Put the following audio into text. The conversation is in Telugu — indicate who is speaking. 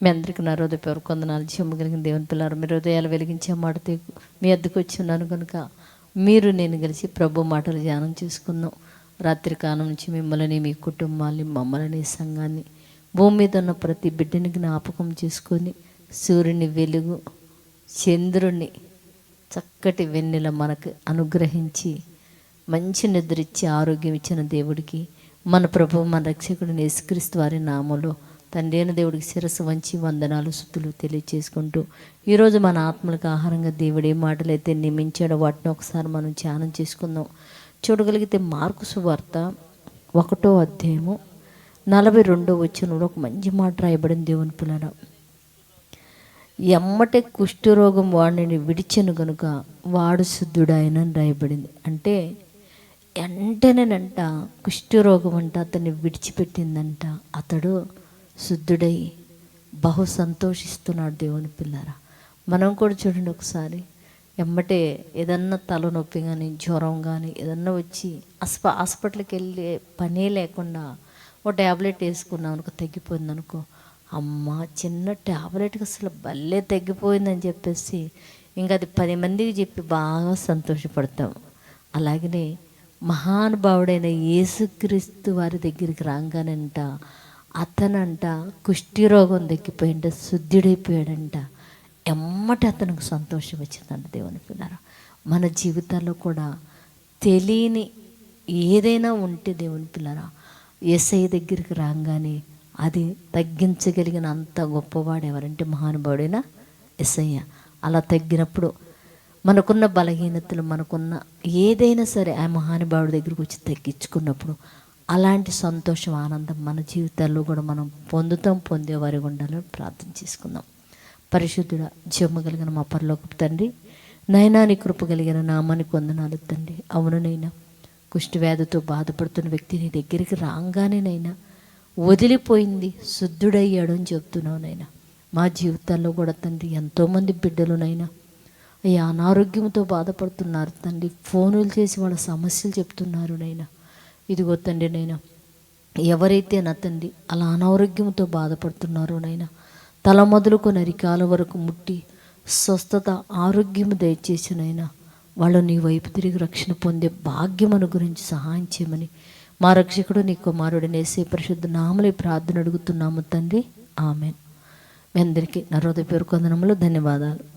Speaker 1: మీ అందరికీ నా హృదయ పేరు కొందనాలు చెమ్మ కలిగిన దేవుని పిల్లలు మీ హృదయాలు వెలిగించే మాటతో మీ అద్దెకు వచ్చి ఉన్నాను కనుక మీరు నేను కలిసి ప్రభు మాటలు ధ్యానం చేసుకుందాం. రాత్రి కాలం నుంచి మిమ్మల్ని మీ కుటుంబాన్ని మమ్మల్ని సంఘాన్ని భూమి మీద ఉన్న ప్రతి బిడ్డని జ్ఞాపకం చేసుకొని సూర్యుని వెలుగు చంద్రుని చక్కటి వెన్నెల మనకు అనుగ్రహించి మంచి నిద్ర ఇచ్చి ఆరోగ్యం ఇచ్చిన దేవుడికి మన ప్రభు మన రక్షకుడిని యేసుక్రీస్తు వారి నామలో తండ్రి అయిన దేవుడికి శిరస్సు వంచి వందనాలు శుద్ధులు తెలియచేసుకుంటూ ఈరోజు మన ఆత్మలకు ఆహారంగా దేవుడు ఏ మాటలైతే నియమించాడో వాటిని ఒకసారి మనం ధ్యానం చేసుకుందాం. చూడగలిగితే మార్కు సువార్త ఒకటో అధ్యాయము నలభై రెండో వచ్చిన ఒక మంచి మాట రాయబడింది దేవుని పిల్లడం ఎమ్మటే కుష్ఠరోగం వాడిని విడిచను గనుక వాడు శుద్ధుడాయనని రాయబడింది. అంటే వెంటనేనంట కుష్ఠరోగం అంట అతన్ని విడిచిపెట్టిందంట. అతడు శుద్ధుడై బహు సంతోషిస్తున్నాడు దేవుని పిల్లరా. మనం కూడా చూడండి ఒకసారి ఎమ్మటే ఏదన్నా తలనొప్పి కానీ జ్వరం కానీ ఏదన్నా వచ్చి హస్ప హాస్పిటల్కి వెళ్ళే పనే లేకుండా ఓ ట్యాబ్లెట్ వేసుకున్నాం అనుకో తగ్గిపోయింది అనుకో అమ్మ చిన్న ట్యాబ్లెట్కి అసలు భలే తగ్గిపోయిందని చెప్పేసి ఇంకా అది పది మందికి చెప్పి బాగా సంతోషపడతాం. అలాగనే మహానుభావుడైన యేసుక్రీస్తు వారి దగ్గరికి రాగానంట అతనంట కుష్టి రోగం తగ్గిపోయింట శుద్ధుడైపోయాడంట. ఎమ్మటి అతనికి సంతోషం వచ్చిందంట దేవుని పిల్లరా. మన జీవితాల్లో కూడా తెలియని ఏదైనా ఉంటే దేవుని పిల్లరా ఎస్ఐ దగ్గరికి రాగానే అది తగ్గించగలిగిన అంత గొప్పవాడు ఎవరంటే మహానుభావుడైన ఎస్ఐ అలా తగ్గినప్పుడు మనకున్న బలహీనతలు మనకున్న ఏదైనా సరే ఆ మహానుభావుడి దగ్గరికి వచ్చి తగ్గించుకున్నప్పుడు అలాంటి సంతోషం ఆనందం మన జీవితాల్లో కూడా మనం పొందుతాం పొందేవారి ఉండాలని ప్రార్థన చేసుకుందాం. పరిశుద్ధుడ జమ్మ కలిగిన మా పరలోకపు తండ్రి నయనాని కృప కలిగిన నామానికి వందనాలు తండ్రి. అవునునైనా కుష్ఠవ్యాధితో బాధపడుతున్న వ్యక్తి నీ దగ్గరికి రాగానేనైనా వదిలిపోయింది శుద్ధుడయ్యాడు అని చెప్తున్నావు నైనా. మా జీవితాల్లో కూడా తండ్రి ఎంతోమంది బిడ్డలునైనా అయ్యా అనారోగ్యంతో బాధపడుతున్నారు తండ్రి. ఫోనులు చేసి వాళ్ళ సమస్యలు చెప్తున్నారు నైనా. ఇదిగో తండ్రి నైనా ఎవరైతే నా తండ్రి అలా అనారోగ్యంతో బాధపడుతున్నారో నైనా తల మొదలుకొని అరికాల వరకు ముట్టి స్వస్థత ఆరోగ్యం దయచేసినైనా వాళ్ళు నీ వైపు తిరిగి రక్షణ పొందే భాగ్యమను గురించి సహాయం చేయమని మా రక్షకుడు నీ కుమారుడు నేసే పరిశుద్ధ నామలే ప్రార్థన అడుగుతున్నాము తండ్రి. ఆమెన్. మీ అందరికీ నా హృదయ పేరు కొందనములు ధన్యవాదాలు.